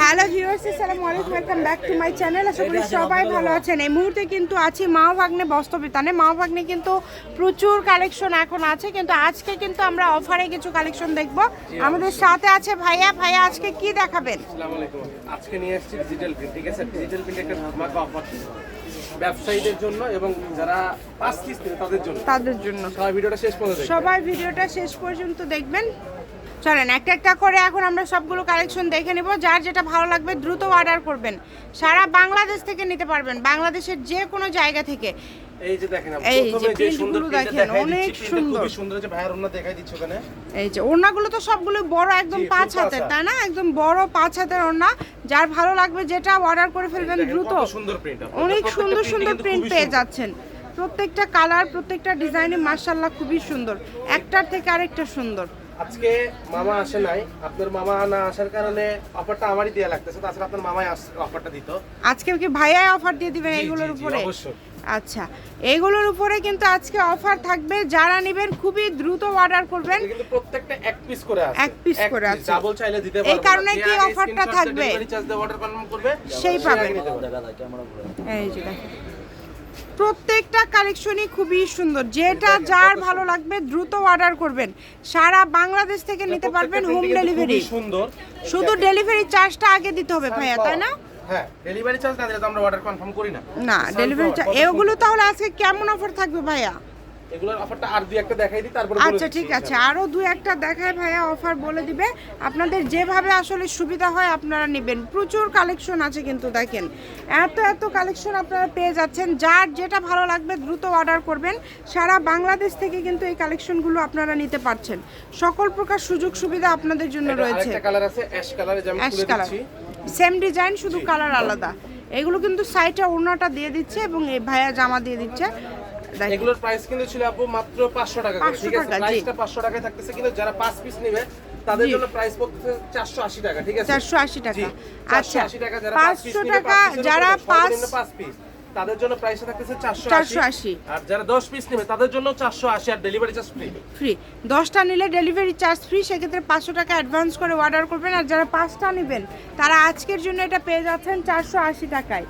Hello viewers আসসালামু আলাইকুম welcome back to my channel আশা করি সবাই ভালো আছেন। এই মুহূর্তে কিন্তু আছি মা ভাগ্নে বস্তবিতানে মা ভাগ্নে কিন্তু প্রচুর কালেকশন এখন আছে কিন্তু আজকে কিন্তু আমরা অফারে কিছু কালেকশন দেখব। আমাদের সাথে আছে ভাইয়া। ভাইয়া আজকে কি দেখাবেন? আসসালামু আলাইকুম। আজকে নিয়ে এসেছি ডিজিটাল প্রিন্ট ঠিক আছে? ডিজিটাল প্রিন্ট একটা ধামাকা অফার ব্যবসায়ীদের জন্য এবং যারা পাঁচ পিস তাদের জন্য। তাদের জন্য। সবাই ভিডিওটা শেষ পর্যন্ত সবাই ভিডিওটা শেষ পর্যন্ত দেখবেন। চলেন একটা একটা করে এখন আমরা সবগুলো কালেকশন দেখে নেব। যার যেটা ভালো লাগবে দ্রুত অর্ডার করবেন। সারা বাংলাদেশ থেকে নিতে পারবেন বাংলাদেশের যে কোনো জায়গা থেকে। এই যে দেখেন এই যে প্রথমে সুন্দর printগুলো দেখেন, অনেক সুন্দর। সুন্দর যে ভাইয়ের ওন্না দেখাই দিচ্ছি ওখানে। এই যে তো সবগুলো বড় একদম পাঁচ হাতের তাই না? একদম বড় পাঁচ হাতের যার ভালো লাগবে যেটা অর্ডার করে ফেলবেন দ্রুত। সুন্দর প্রিন্ট অনেক সুন্দর সুন্দর প্রিন্ট পেয়ে যাচ্ছেন। প্রত্যেকটা কালার প্রত্যেকটা ডিজাইনে মার্শাল্লাহ খুবই সুন্দর। একটার থেকে আরেকটা সুন্দর। আজকে মামা আসে নাই আপনার মামা না আসার কারণে অফারটা আমারই দেয়া লাগতেছে তাছাড়া আপনার মামাই অফারটা দিত আজকে কি ভাইয়াই অফার দিয়ে দিবেন এগুলোর উপরে অবশ্যই। আচ্ছা এগুলোর উপরে কিন্তু আজকে অফার থাকবে যারা নেবেন খুবই দ্রুত অর্ডার করবেন কিন্তু প্রত্যেকটা এক পিস করে আছে এক piece করে আছে। ডাবল চাইলে দিতে এই কারণে কি অফারটা থাকবে? delivery charge দিয়ে order confirm করবে, সেই পাবে। এই যে দেখেন। প্রত্যেকটা কালেকশনই খুবই সুন্দর। যেটা যার ভালো লাগবে দ্রুত অর্ডার করবেন। সারা বাংলাদেশ থেকে নিতে পারবেন হোম ডেলিভারি সুন্দর। শুধু ডেলিভারি চার্জটা আগে দিতে হবে ভাইয়া তাই না? হ্যাঁ ডেলিভারি চার্জ না দিলে তো আমরা অর্ডার কনফার্ম করি না। না ডেলিভারি চার্জ এগুলো তাহলে আজকে কেমন অফার থাকবে ভাইয়া? এগুলোর অফারটা আর দুই একটা দেখাই দিই তারপরে আচ্ছা ঠিক আছে। ইনশাআল্লাহ। আরও দু একটা দেখায় ভাইয়া অফার বলে দিবে। আপনাদের যেভাবে আসলে সুবিধা হয় আপনারা নেবেন। প্রচুর কালেকশন আছে কিন্তু দেখেন। এত এত কালেকশন আপনারা পেয়ে যাচ্ছেন। যার যেটা ভালো লাগবে দ্রুত অর্ডার করবেন। সারা বাংলাদেশ থেকে কিন্তু এই কালেকশনগুলো আপনারা নিতে পারছেন। সকল প্রকার সুযোগ সুবিধা আপনাদের জন্য রয়েছে। কালার আছে অ্যাশ কালারে যেমন কালার সেম ডিজাইন শুধু কালার আলাদা। এগুলো কিন্তু সাইডে ওড়নাটা দিয়ে দিচ্ছে এবং এই ভাইয়া জামা দিয়ে দিচ্ছে। এগুলোর প্রাইস কিন্তু ছিল আপু মাত্র 500 টাকা করে ঠিক আছে। প্রাইসটা 500 টাকায় থাকতেছে কিন্তু যারা 5 পিস নেবে তাদের জন্য প্রাইস পড়তেছে 480 টাকা ঠিক আছে? চারশো আশি টাকা। জি, আচ্ছা 480 টাকা যারা 5 পিস পাঁচশো নেবে টাকা যারা উপরে পাঁচ 5 পিস তাদের জন্য প্রাইসটা থাকতেছে 480 480 আর যারা 10 পিস নেবে তাদের জন্য 480 আর ডেলিভারি চার্জ ফ্রি ফ্রি দশটা নিলে ডেলিভারি চার্জ ফ্রি সেক্ষেত্রে পাঁচশো টাকা অ্যাডভান্স করে অর্ডার করবেন। আর যারা পাঁচটা নেবেন তারা আজকের জন্য এটা পেয়ে যাচ্ছেন চারশো আশি টাকায়।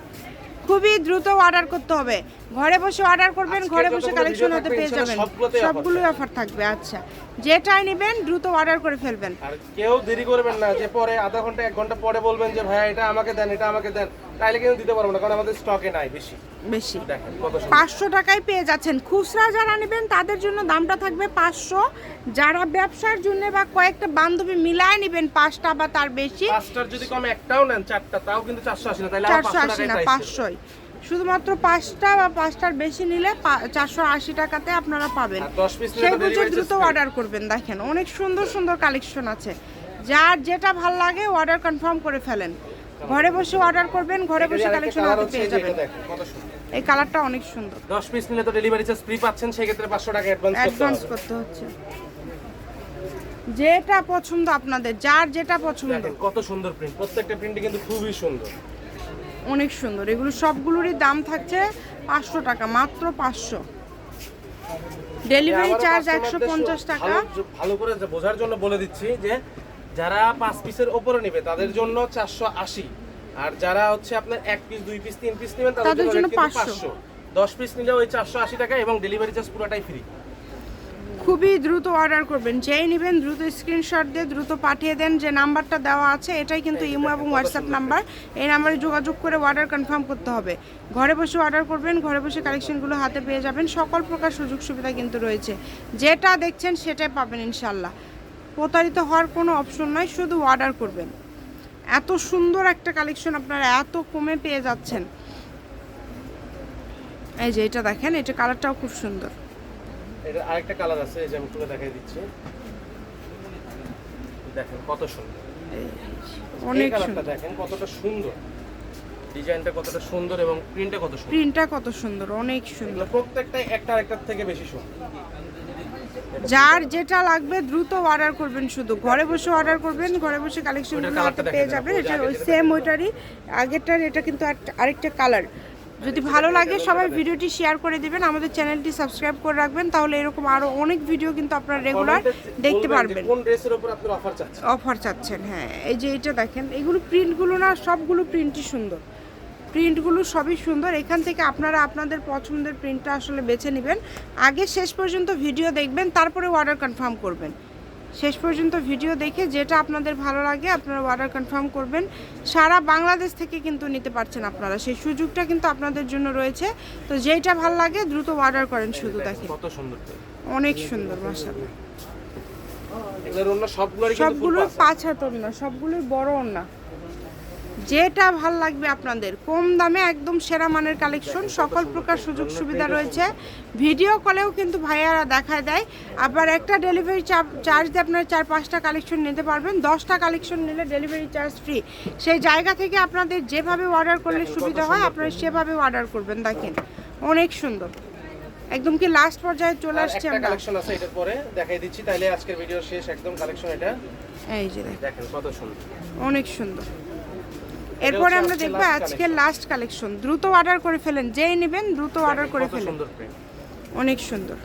খুবই দ্রুত অর্ডার করতে হবে। ঘরে বসে অর্ডার করবেন ঘরে বসে কালেকশন হতে পেয়ে যাবেন। সবগুলোই অফার থাকবে আচ্ছা। যেটাই নেবেন দ্রুত অর্ডার করে ফেলবেন। আর কেউ দেরি করবেন না যে পরে আধা ঘণ্টা এক ঘণ্টা পরে বলবেন যে ভাই এটা আমাকে দেন এটা আমাকে দেন। তাইলে কিন্তু দিতে পারব না কারণ আমাদের স্টকে নাই বেশি। বেশি। পাঁচশো টাকায় পেয়ে যাচ্ছেন। খুচরা যারা নেবেন তাদের জন্য দামটা থাকবে পাঁচশো। যারা ব্যবসার জন্য বা কয়েকটা বান্ধবী মিলায় নেবেন পাঁচটা বা তার বেশি পাঁচটার যদি কম একটাও নেন চারটা তাও কিন্তু চারশো আশি না তাহলে চারশো 500 আশি না পাঁচশোই। শুধুমাত্র পাঁচটা বা পাঁচটার বেশি নিলে চারশো আশি টাকাতে আপনারা পাবেন। আর 10 সেই তো বুঝে দ্রুত অর্ডার করবেন দেখেন। অনেক সুন্দর সুন্দর কালেকশন আছে। যার যেটা ভালো লাগে অর্ডার কনফার্ম করে ফেলেন। ঘরে বসে অর্ডার করবেন ঘরে বসে কালেকশন হাতে পেয়ে যাবেন। এই কালারটা অনেক সুন্দর। 10 পিস নিলে তো ডেলিভারি চার্জ ফ্রি পাচ্ছেন সেক্ষেত্রে 500 টাকা অ্যাডভান্স করতে অ্যাডভান্স করতে হচ্ছে। যেটা পছন্দ আপনাদের যার যেটা পছন্দ। কত সুন্দর প্রিন্ট প্রত্যেকটা প্রিন্টই কিন্তু খুবই সুন্দর। অনেক সুন্দর। এগুলো সবগুলোরই দাম থাকছে পাঁচশো টাকা মাত্র পাঁচশো। ডেলিভারি চার্জ একশো পঞ্চাশ টাকা। ভালো করে বোঝার জন্য বলে দিচ্ছি যে যারা পাঁচ পিসের ওপরে নেবে তাদের জন্য চারশো আশি। আর যারা হচ্ছে আপনার এক পিস দুই পিস তিন পিস নেবেন তাদের জন্য জন্য 500 পাঁচশো। দশ পিস নিলে ওই চারশো আশি টাকা এবং ডেলিভারি চার্জ পুরোটাই ফ্রি খুবই দ্রুত অর্ডার করবেন। যেই নেবেন দ্রুত স্ক্রিনশট দিয়ে দ্রুত পাঠিয়ে দেন যে নাম্বারটা দেওয়া আছে এটাই কিন্তু ইমো এবং হোয়াটসঅ্যাপ নাম্বার এই নাম্বারে যোগাযোগ করে অর্ডার কনফার্ম করতে হবে। ঘরে বসে অর্ডার করবেন ঘরে বসে কালেকশনগুলো হাতে পেয়ে যাবেন। সকল প্রকার সুযোগ সুবিধা কিন্তু রয়েছে। যেটা দেখছেন সেটাই পাবেন ইনশাল্লাহ প্রতারিত হওয়ার কোনো অপশন নয় শুধু অর্ডার করবেন। এত সুন্দর একটা কালেকশন আপনারা এত কমে পেয়ে যাচ্ছেন। এই যে এটা দেখেন এটা কালারটাও খুব সুন্দর। এটা আরেকটা কালার আছে এই যে আমি খুলে দেখাই দিচ্ছি। দেখেন কত সুন্দর। অনেক কালারটা দেখেন কতটা সুন্দর। ডিজাইনটা কতটা সুন্দর এবং প্রিন্টটা কত সুন্দর। প্রিন্টটা কত সুন্দর অনেক সুন্দর। প্রত্যেকটাই একটা আরেকটার থেকে বেশি সুন্দর। যার যেটা লাগবে দ্রুত অর্ডার করবেন শুধু। ঘরে বসে অর্ডার করবেন ঘরে বসে কালেকশনগুলো হাতে পেয়ে যাবেন। এটা ওই সেম ওইটারই। আগেরটার এটা কিন্তু আরেকটা কালার যদি ভালো লাগে সবাই ভিডিওটি শেয়ার করে দিবেন আমাদের চ্যানেলটি সাবস্ক্রাইব করে রাখবেন তাহলে এরকম আরও অনেক ভিডিও কিন্তু আপনারা রেগুলার দেখতে পারবেন। কোন ড্রেসের উপর আপনার অফার চাচ্ছেন? অফার চাচ্ছেন হ্যাঁ। এই যে এটা দেখেন এগুলো প্রিন্টগুলো না সবগুলো প্রিন্টই সুন্দর। প্রিন্টগুলো সবই সুন্দর। এখান থেকে আপনারা আপনাদের পছন্দের প্রিন্টটা আসলে বেছে নেবেন। আগে শেষ পর্যন্ত ভিডিও দেখবেন তারপরে অর্ডার কনফার্ম করবেন। শেষ পর্যন্ত ভিডিও দেখে যেটা আপনাদের ভালো লাগে আপনারা অর্ডার কনফার্ম করবেন। সারা বাংলাদেশ থেকে কিন্তু নিতে পারছেন আপনারা। সেই সুযোগটা কিন্তু আপনাদের জন্য রয়েছে। তো যেটা ভালো লাগে দ্রুত অর্ডার করেন শুধু দেখেন কত সুন্দর অনেক সুন্দর মাসাল্লাহ এগুলোর অন্য সবগুলোরই কিন্তু full সবগুলো pass। পাঁচ হাত না সবগুলোই বড় না যেটা ভালো লাগবে আপনাদের। কম দামে একদম সেরা মানের কালেকশন সকল প্রকার সুযোগ সুবিধা রয়েছে। ভিডিও কলেও কিন্তু ভাইয়ারা দেখায় দেয়। আবার একটা ডেলিভারি চার্জ দিয়ে আপনারা চার পাঁচটা কালেকশন নিতে পারবেন। দশটা কালেকশন নিলে ডেলিভারি চার্জ ফ্রি সেই জায়গা থেকে আপনাদের যেভাবে অর্ডার করলে সুবিধা হয় আপনারা সেভাবে অর্ডার করবেন। দেখেন অনেক সুন্দর। একদম কি লাস্ট পর্যায়ে চলে আসছে আমরা? কালেকশন আছে এটার পরে দেখাই দিচ্ছি। তাইলে আজকের ভিডিও শেষ একদম কালেকশন এটা। এই যে দেখেন কত সুন্দর। অনেক সুন্দর। এরপরে আমরা দেখব আজকের লাস্ট কালেকশন দ্রুত অর্ডার করে ফেলেন যেই নেবেন দ্রুত অর্ডার করে ফেলেন। অনেক সুন্দর।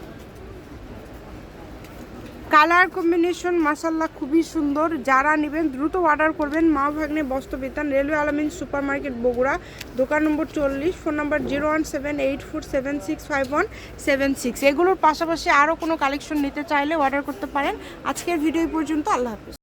কালার কম্বিনেশন মাসাল্লাহ খুবই সুন্দর। যারা নেবেন দ্রুত অর্ডার করবেন। মা ভাগ্নে বস্ত্র বিতান রেলওয়ে আলমিন সুপার মার্কেট বগুড়া। দোকান নম্বর চল্লিশ ফোন নম্বর zero one seven eight four seven six five one seven six. এগুলোর পাশাপাশি আরও কোনো কালেকশন নিতে চাইলে অর্ডার করতে পারেন। আজকের ভিডিও পর্যন্ত আল্লাহ হাফিজ।